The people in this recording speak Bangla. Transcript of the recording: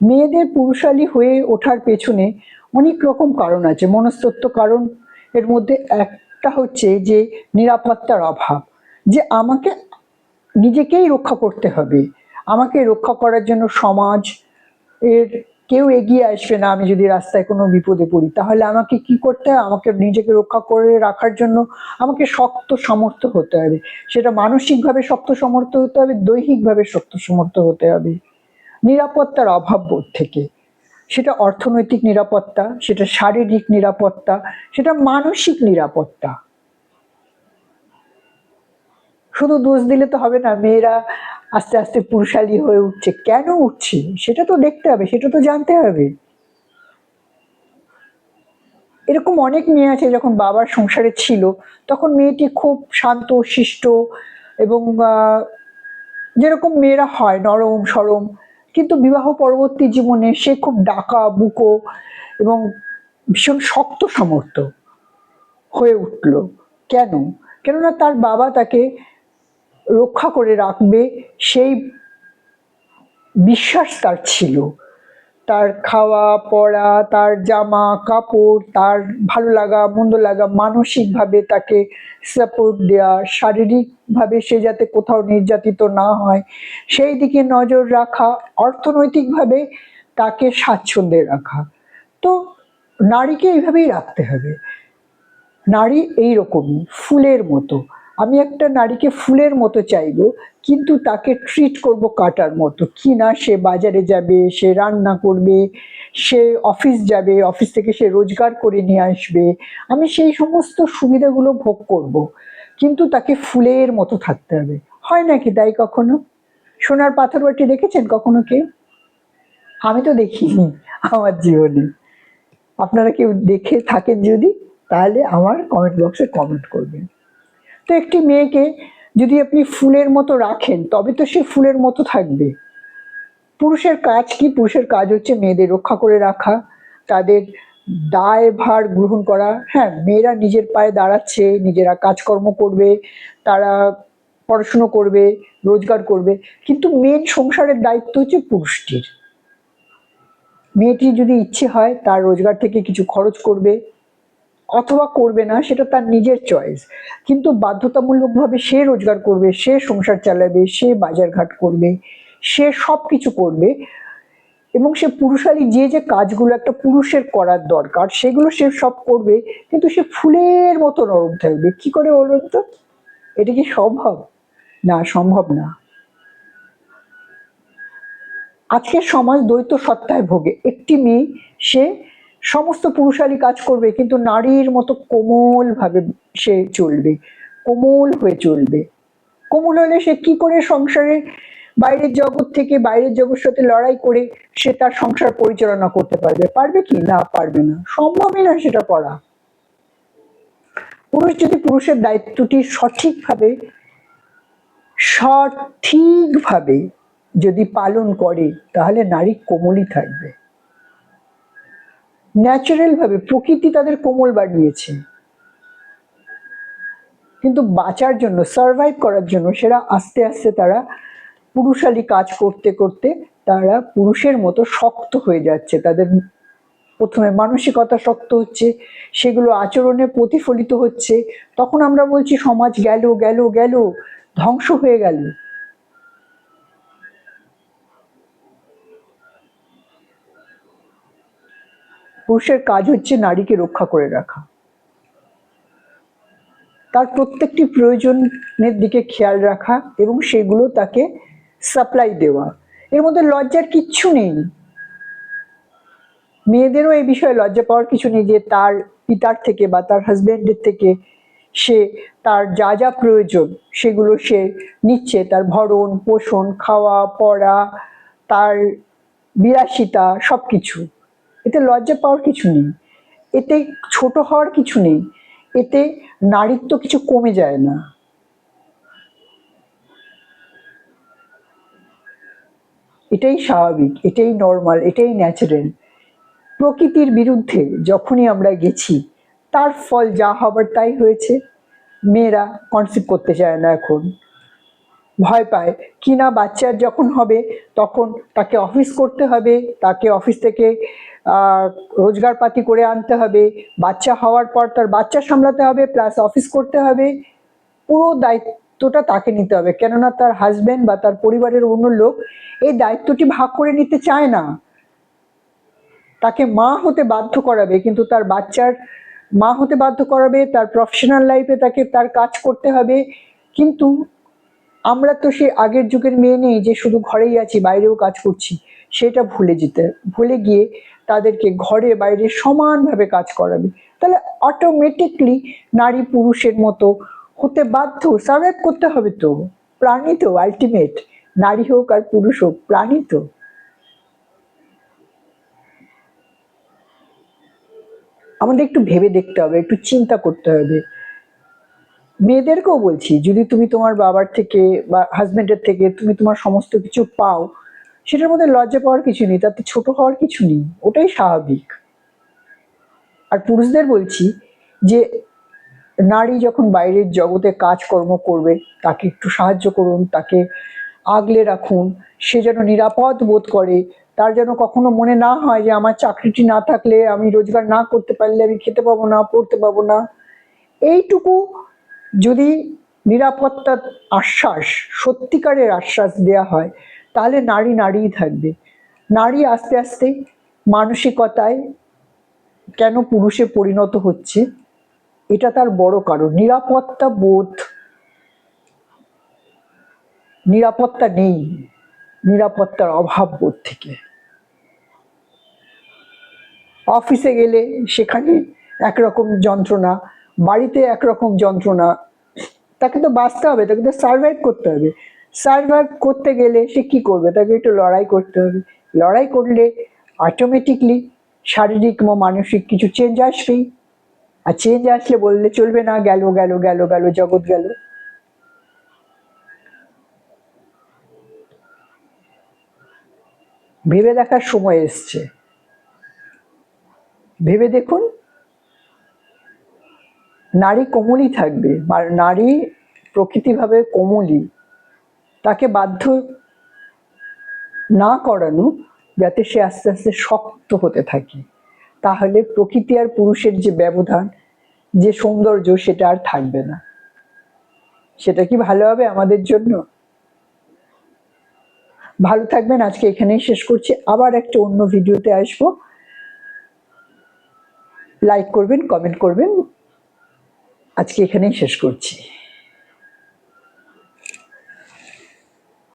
মেয়েদের পুরুষালী হয়ে ওঠার পেছনে অনেক রকম কারণ আছে। মনস্তত্ব কারণ, এর মধ্যে একটা হচ্ছে যে নিরাপত্তার অভাব, যে আমাকে নিজেকেই রক্ষা করতে হবে। আমাকে রক্ষা করার জন্য সমাজ এর কেউ এগিয়ে আসবে না, আমি যদি রাস্তায় কোনো বিপদে পড়ি, তাহলে আমাকে কি করতে হবে আমাকে নিজেকে রক্ষা করে রাখার জন্য আমাকে শক্ত সমর্থ হতে হবে। সেটা মানসিকভাবে শক্ত সমর্থ হতে হবে, দৈহিকভাবে শক্ত সমর্থ হতে হবে। নিরাপত্তার অভাব বোধ থেকে। সেটা অর্থনৈতিক নিরাপত্তা, সেটা শারীরিক নিরাপত্তা, সেটা মানসিক নিরাপত্তা। শুধু দোষ দিলে তো হবে না, মেয়েরা আস্তে আস্তে পুরুষালী হয়ে উঠছে। কেন উঠছে? সেটা তো দেখতে হবে, সেটা তো জানতে হবে। এরকম অনেক মেয়ে আছে যখন বাবার সংসারে ছিল, তখন মেয়েটি খুব শান্ত, শিষ্ট এবং যেরকম মেয়েরা হয়, নরম, সরম কিন্তু বিবাহ পরবর্তী জীবনে সে খুব ডাকা, বুকো এবং ভীষণ শক্ত সমর্থ হয়ে উঠল। কেন? কেননা তার বাবা তাকে রক্ষা করে রাখবে সেই বিশ্বাস তার ছিল। তার খাওয়া, পড়া, তার জামা, কাপড়, তার ভালো লাগা, মন্দ লাগা, মানসিকভাবে তাকে সাপোর্ট দেওয়া শারীরিকভাবে সে যাতে কোথাও নির্যাতিত না হয়, সেই দিকে নজর রাখা, অর্থনৈতিকভাবে তাকে স্বাচ্ছন্দ্যে রাখা। তো নারীকে এইভাবেই রাখতে হবে। নারী এই রকমই ফুলের মতো। আমি একটা নারীকে ফুলের মতো চাইব, কিন্তু তাকে ট্রিট করব কাটার মতো। কি না, সে বাজারে যাবে, সে রান্না করবে, সে অফিস যাবে অফিস থেকে সে রোজগার করে নিয়ে আসবে। আমি সেই সমস্ত সুবিধাগুলো ভোগ করব, কিন্তু তাকে ফুলের মতো থাকতে হবে। হয় নাকি তাই কখনো? সোনার পাথর বাটি দেখেছেন কখনো কেউ? আমি তো দেখিনি আমার জীবনে। আপনারা কেউ দেখে থাকেন যদি, তাহলে আমার কমেন্ট বক্সে কমেন্ট করবেন। তো একটি মেয়েকে যদি আপনি ফুলের মতো রাখেন, তবে তো সে ফুলের মতো থাকবে। পুরুষের কাজ কি? পুরুষের কাজ হচ্ছে মেয়েদের রক্ষা করে রাখা, তাদের দায়ভার গ্রহণ করা। হ্যাঁ মেয়েরা নিজের পায়ে দাঁড়াচ্ছে, নিজেরা কাজকর্ম করবে, তারা পড়াশুনো করবে, রোজগার করবে। কিন্তু মেন সংসারের দায়িত্ব হচ্ছে পুরুষটির। মেয়েটির যদি ইচ্ছে হয়, তার রোজগার থেকে কিছু খরচ করবে অথবা করবে না, সেটা তার নিজের চয়েস কিন্তু বাধ্যতামূলকভাবে সে রোজগার করবে, সে সংসার চালাবে, সে বাজারঘাট করবে, সে সব কিছু করবে এবং সে পুরুষালী যে যে কাজগুলো একটা পুরুষের করার দরকার, সেগুলো সে সব করবে, কিন্তু সে ফুলের মতো নরম থাকবে। কি করে বলবেন তো? এটা কি সম্ভব? না সম্ভব না। আজকের সমাজ দ্বৈত সত্তায় ভোগে। একটি মেয়ে, সে সমস্ত পুরুষালী কাজ করবে, কিন্তু নারীর মতো কোমল ভাবে সে চলবে, কোমল হয়ে চলবে। কোমল হলে সে কি করে সংসারে বাইরের জগৎ থেকে বাইরের জগৎ সাথে লড়াই করে সে তার সংসার পরিচালনা করতে পারবে? পারবে কি? না, পারবে না। সম্ভবই না সেটা করা। পুরুষ যদি পুরুষের দায়িত্বটি সঠিকভাবে সঠিকভাবে যদি পালন করে, তাহলে নারী কোমলই থাকবে। ন্যাচারাল ভাবে প্রকৃতি তাদের কোমল বানিয়েছে। কিন্তু বাঁচার জন্য সার্ভাইভ করার জন্য সেটা আস্তে আস্তে তারা পুরুষালী কাজ করতে করতে তারা পুরুষের মতো শক্ত হয়ে যাচ্ছে। তাদের প্রথমে মানসিকতা শক্ত হচ্ছে, সেগুলো আচরণে প্রতিফলিত হচ্ছে। তখন আমরা বলছি, সমাজ গেল গেল গেল, ধ্বংস হয়ে গেল। পুরুষের কাজ হচ্ছে নারীকে রক্ষা করে রাখা। তার প্রত্যেকটি প্রয়োজনের দিকে খেয়াল রাখা এবং সেগুলো তাকে সাপ্লাই দেওয়া। এর মধ্যে লজ্জার কিচ্ছু নেই। মেয়েদেরও এই বিষয়ে লজ্জা পাওয়ার কিছু নেই যে তার পিতার থেকে বা তার হাজবেন্ডের থেকে সে তার যা যা প্রয়োজন সেগুলো সে নিচ্ছে। তার ভরণ, পোষণ, খাওয়া, পড়া, তার বিলাসিতা সব কিছু এতে লজ্জা পাওয়ার কিছু নেই, এতে ছোট হওয়ার কিছু নেই, এতে নারীত্ব কিছু কমে যায় না। এটাই স্বাভাবিক, এটাই নর্মাল এটাই ন্যাচারাল প্রকৃতির বিরুদ্ধে যখনই আমরা গেছি, তার ফল যা হবার তাই হয়েছে। মেয়েরা কনসিভ করতে চায় না এখন। ভয় পায় কি না বাচ্চার যখন হবে, তখন তাকে অফিস করতে হবে, তাকে অফিস থেকে রোজগারপাতি করে আনতে হবে, বাচ্চা হওয়ার পর তার বাচ্চা সামলাতে হবে প্লাস অফিস করতে হবে, পুরো দায়িত্বটা তাকে নিতে হবে। কেননা তার হাজবেন্ড বা তার পরিবারের অন্য লোক এই দায়িত্বটি ভাগ করে নিতে চায় না। তাকে মা হতে বাধ্য করাবে, কিন্তু তার বাচ্চার মা হতে বাধ্য করাবে, তার প্রফেশনাল লাইফে তাকে তার কাজ করতে হবে, কিন্তু আমরা তো সে আগের যুগের মেয়ে নেই যে শুধু ঘরেই আছি, বাইরেও কাজ করছি। সেটা ভুলে যেতে, ভুলে গিয়ে তাদেরকে ঘরে বাইরে সমানভাবে কাজ করাবে। তাহলে অটোমেটিকলি নারী পুরুষের মতো হতে বাধ্য সার্ভাইভ করতে হবে তো। প্রাণী তো আলটিমেট নারী হোক আর পুরুষ হোক, প্রাণী তো। আমাদের একটু ভেবে দেখতে হবে, একটু চিন্তা করতে হবে। মেয়েদেরকেও বলছি, যদি তুমি তোমার বাবার থেকে বা হাজবেন্ডের থেকে তুমি তোমার সমস্ত কিছু পাও, সেটার মধ্যে লজ্জা পাওয়ার কিছু নেই, তাতে ছোট হওয়ার কিছু নেই, ওটাই স্বাভাবিক। আর পুরুষদের বলছি যে, নারী যখন বাইরের জগতে কাজকর্ম করবে, তাকে একটু সাহায্য করুন, তাকে আগলে রাখুন, সে যেন নিরাপদ বোধ করে, তার যেন কখনো মনে না হয় যে, আমার চাকরিটি না থাকলে আমি রোজগার না করতে পারলে আমি খেতে পাবো না, পড়তে পাবো না। এইটুকু যদি নিরাপত্তার আশ্বাস, সত্যিকারের আশ্বাস দেয়া হয়, তাহলে নারী নারীই থাকবে। নারী আস্তে আস্তে মানসিকতায় কেন পুরুষে পরিণত হচ্ছে, এটা তার বড় কারণ। নিরাপত্তা বোধ, নিরাপত্তা নেই, নিরাপত্তার অভাব বোধ থেকে। অফিসে গেলে সেখানে একরকম যন্ত্রণা, বাড়িতে একরকম যন্ত্রণা তাকে তো বাঁচতে হবে, তাকে তো সার্ভাইভ করতে হবে। সার্ভাইভ করতে গেলে সে কি করবে? তাকে একটু লড়াই করতে হবে। লড়াই করলে অটোমেটিকলি শারীরিক বা মানসিক কিছু চেঞ্জ আসবেই। আর চেঞ্জ আসলে বললে চলবে না, গেল গেল গেল গেল, জগৎ গেল। ভেবে দেখার সময় এসছে। ভেবে দেখুন নারী কোমলই থাকবে, আর নারী প্রকৃতিভাবে কোমলই। তাকে বাধ্য না করানো যাতে সে আস্তে আস্তে শক্ত হতে থাকে। তাহলে প্রকৃতি আর পুরুষের যে ব্যবধান, যে সৌন্দর্য, সেটা আর থাকবে না। সেটা কি ভালো হবে আমাদের জন্য? ভালো থাকবেন, আজকে এখানেই শেষ করছি। আবার একটা অন্য ভিডিওতে আসব। লাইক করবেন কমেন্ট করবেন। আজকে এখানেই শেষ করছি।